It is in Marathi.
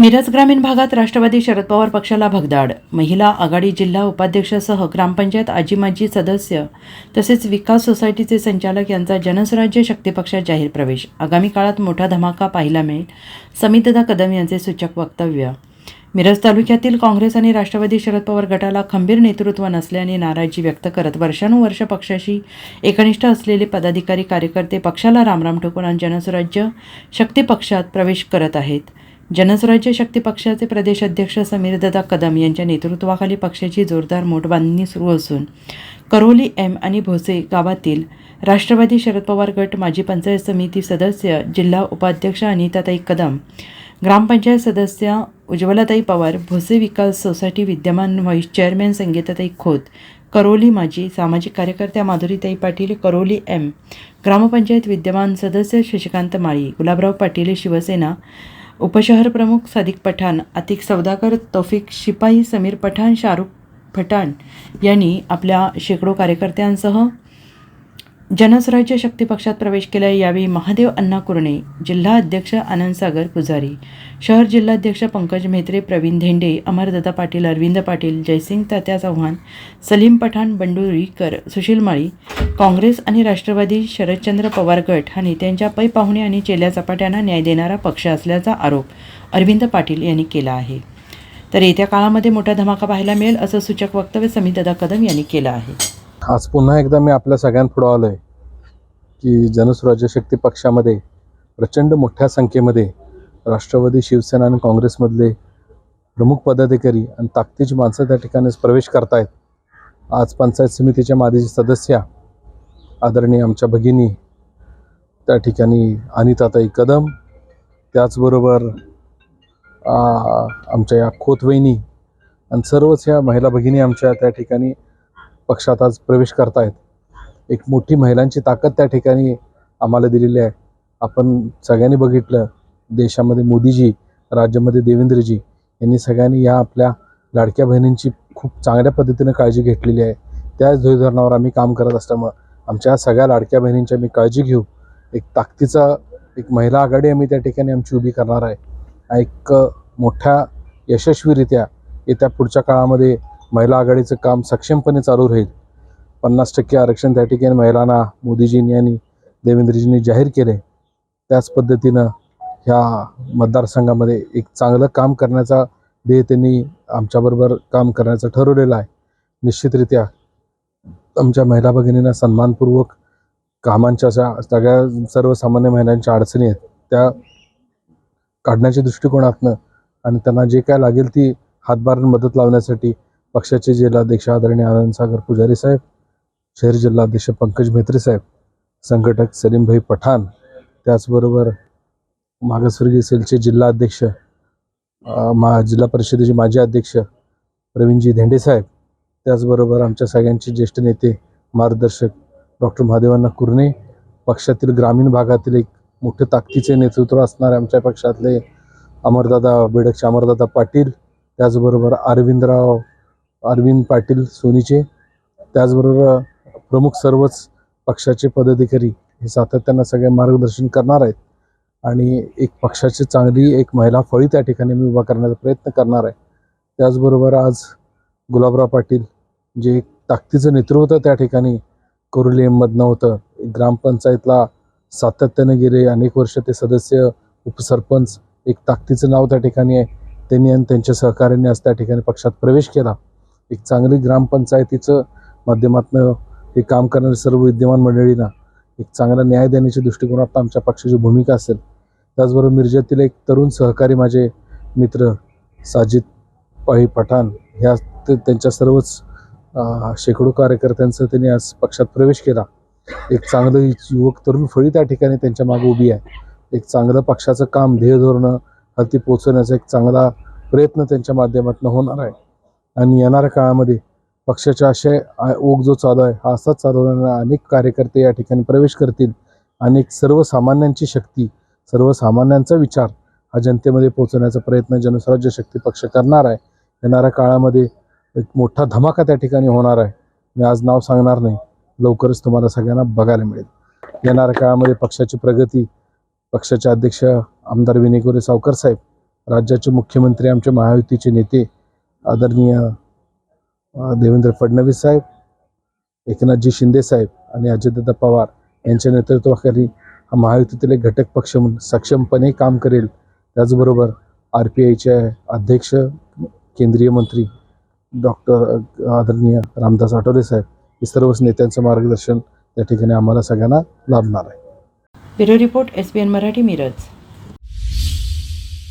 मिरज ग्रामीण भागात राष्ट्रवादी शरद पवार पक्षाला भगदाड. महिला आघाडी जिल्हा उपाध्यक्षासह ग्रामपंचायत आजी माजी सदस्य तसेच विकास सोसायटीचे संचालक यांचा जनसुराज्य शक्ती पक्षात जाहीर प्रवेश. आगामी काळात मोठा धमाका पाहायला मिळेल. समितदा कदम यांचे सूचक वक्तव्य. मिरज तालुक्यातील काँग्रेस आणि राष्ट्रवादी शरद पवार गटाला खंबीर नेतृत्व नसल्याने नाराजी व्यक्त करत वर्षानुवर्ष पक्षाशी एकनिष्ठ असलेले पदाधिकारी कार्यकर्ते पक्षाला रामराम ठोकून आणि जनस्वराज्य शक्ती पक्षात प्रवेश करत आहेत. जनस्वराज्य शक्ती पक्षाचे प्रदेश अध्यक्ष समीरदादा कदम यांच्या नेतृत्वाखाली पक्षाची जोरदार मोठबांधणी सुरू असून करोली एम आणि भोसे गावातील राष्ट्रवादी शरद पवार गट माजी पंचायत समिती सदस्य जिल्हा उपाध्यक्ष अनिताताई कदम ग्रामपंचायत सदस्य उज्ज्वलाताई पवार भोसे विकास सोसायटी विद्यमान व्हाईस चेअरमॅन संगीताताई खोत करोली माजी सामाजिक कार्यकर्त्या माधुरीताई पाटील करोली एम ग्रामपंचायत विद्यमान सदस्य शशिकांत माळी गुलाबराव पाटील शिवसेना उपशहर प्रमुख सादिक पठाण अतिक सौदागर तौफिक शिपाई समीर पठाण शाहरुख पठाण यांनी आपल्या शेकडो कार्यकर्त्यांसह जनस्वराज्य शक्ती पक्षात प्रवेश केला यावेळी महादेव अण्णा कुरणे जिल्हा अध्यक्ष आनंदसागर पुजारी शहर जिल्हाध्यक्ष पंकज म्हेत्रे प्रवीण धेंडे अमरदत्ता पाटील अरविंद पाटील जयसिंग तात्या चव्हाण सलीम पठाण बंडुरीकर सुशील माळी काँग्रेस आणि राष्ट्रवादी शरदचंद्र पवार गट हा नेत्यांच्या पै पाहुणे आणि चेल्या चपाट्यांना न्याय देणारा पक्ष असल्याचा आरोप अरविंद पाटील यांनी केला आहे. तर येत्या काळामध्ये मोठा धमाका पाहायला मिळेल असं सूचक वक्तव्य समितदा कदम यांनी केलं आहे. आज पुन्हा एकदा मी आपल्या सगळ्यांपुढं आलो आहे की जनस्वराज्य शक्ती पक्षामध्ये प्रचंड मोठ्या संख्येमध्ये राष्ट्रवादी शिवसेना आणि काँग्रेसमधले प्रमुख पदाधिकारी आणि ताकदीची माणसं त्या ठिकाणीच प्रवेश करतायत. आज पंचायत समितीच्या मादीची सदस्या आदरणीय आमच्या भगिनी त्या ठिकाणी अनिताताई कदम त्याचबरोबर आमच्या या खोतवहिनी आणि सर्वच ह्या महिला भगिनी आमच्या त्या ठिकाणी पक्षात आज प्रवेश करतायत. एक मोठी महिलांची ताकद त्या ठिकाणी आम्हाला दिलेली आहे. आपण सगळ्यांनी बघितलं देशामध्ये मोदीजी राज्यामध्ये देवेंद्रजी यांनी सगळ्यांनी या आपल्या लाडक्या बहिणींची खूप चांगल्या पद्धतीने काळजी घेतलेली आहे. त्याच धोरणावर आम्ही काम करत असल्यामुळं आमच्या सगळ्या लाडक्या बहिणींची आम्ही काळजी घेऊ. एक ताकदीचा एक महिला आघाडी आम्ही त्या ठिकाणी आमची उभी करणार आहे. एक मोठ्या यशस्वीरित्या येत्या पुढच्या काळामध्ये महिला आघाडीचं काम सक्षमपणे चालू राहील. पन्नास टक्के आरक्षण त्या ठिकाणी महिलांना मोदीजींनी आणि देवेंद्रजींनी जाहीर केले त्याच पद्धतीनं ह्या मतदारसंघामध्ये एक चांगलं काम करण्याचा ध्येय त्यांनी आमच्याबरोबर काम करण्याचं ठरवलेलं आहे. निश्चितरित्या आमच्या महिला भगिनींना सन्मानपूर्वक कामांच्या अशा सगळ्या सर्वसामान्य महिलांच्या अडचणी आहेत त्या काढण्याच्या दृष्टिकोनातनं आणि त्यांना जे काय लागेल ती हातभार मदत लावण्यासाठी पक्षाचे जिल्हाध्यक्ष आदरणीय आनंद सागर पुजारी साहेब शहर जिल्हाध्यक्ष पंकज म्हेत्रे साहेब संघटक सलीमभाई पठाण त्याचबरोबर मागासवर्गीय सेलचे जिल्हाध्यक्ष मा जिल्हा परिषदेचे माजी अध्यक्ष प्रवीणजी धेंडे साहेब त्याचबरोबर आमच्या सगळ्यांचे ज्येष्ठ नेते मार्गदर्शक डॉक्टर महादेवांना कुर्णे पक्षातील ग्रामीण भागातील एक मोठे ताकदीचे नेतृत्व असणारे आमच्या पक्षातले अमरदादा बेडकचे अमरदादा पाटील त्याचबरोबर अरविंदराव अरविंद पाटील सोनीचे. त्याचबरोबर प्रमुख सर्वच पक्षाचे पदाधिकारी हे सातत्यानं सगळे मार्गदर्शन करणार आहेत. आणि एक पक्षाची चांगली एक महिला फळी त्या ठिकाणी मी उभा करण्याचा प्रयत्न करणार आहे. त्याचबरोबर आज गुलाबराव पाटील जे एक ताकदीचं नेतृत्व त्या ठिकाणी कोरुली एममधनं होतं. ग्रामपंचायतला सातत्यानं गेले अनेक वर्ष ते सदस्य उपसरपंच एक ताकदीचं नाव त्या ठिकाणी आहे. त्यांनी आणि त्यांच्या सहकार्याने आज त्या ठिकाणी पक्षात प्रवेश केला. एक चांगली ग्रामपंचायतीचं माध्यमातनं हे काम करणारे सर्व विद्यमान मंडळींना एक चांगला न्याय देण्याच्या दृष्टिकोनात आमच्या पक्षाची भूमिका असेल. त्याचबरोबर मिरजेतील एक तरुण सहकारी माझे मित्र साजिद पाळी पठाण ह्या ते- त्यांच्या सर्वच शेकडो कार्यकर्त्यांचं त्यांनी आज पक्षात प्रवेश केला. एक चांगलं युवक तरुण फळी त्या ठिकाणी त्यांच्या मागे उभी आहे. एक चांगलं पक्षाचं काम ध्येय धोरणं हलती पोचवण्याचा एक चांगला प्रयत्न त्यांच्या माध्यमातून होणार आहे. आणि येणाऱ्या काळामध्ये पक्षाच्या असे ओघ जो चालू आहे हा असाच चालू राहणार अनेक कार्यकर्ते या ठिकाणी प्रवेश करतील. अनेक सर्वसामान्यांची शक्ती सर्वसामान्यांचा विचार हा जनतेमध्ये पोहोचवण्याचा प्रयत्न जनस्वराज्य शक्ती पक्ष करणार आहे. येणाऱ्या काळामध्ये एक मोठा धमाका त्या ठिकाणी होणार आहे. मी आज नाव सांगणार नाही. लवकरच तुम्हाला सगळ्यांना बघायला मिळेल. येणाऱ्या काळामध्ये पक्षाची प्रगती पक्षाचे अध्यक्ष आमदार विनय गोरे सावकर साहेब राज्याचे मुख्यमंत्री आमचे महायुतीचे नेते आदरणीय देवेंद्र फडणवीस साहेब एकनाथजी शिंदे साहेब आणि अजितदादा पवार यांच्या नेतृत्वाखाली हा महायुतीतील एक घटक पक्ष म्हणून सक्षमपणे काम करेल. त्याचबरोबर आर पी आयचे अध्यक्ष केंद्रीय मंत्री डॉक्टर आदरणीय रामदास आठवले साहेब हे सर्वच नेत्यांचं मार्गदर्शन त्या ठिकाणी आम्हाला सगळ्यांना लाभणार आहे. Bureau report S B N Marathi Miraj.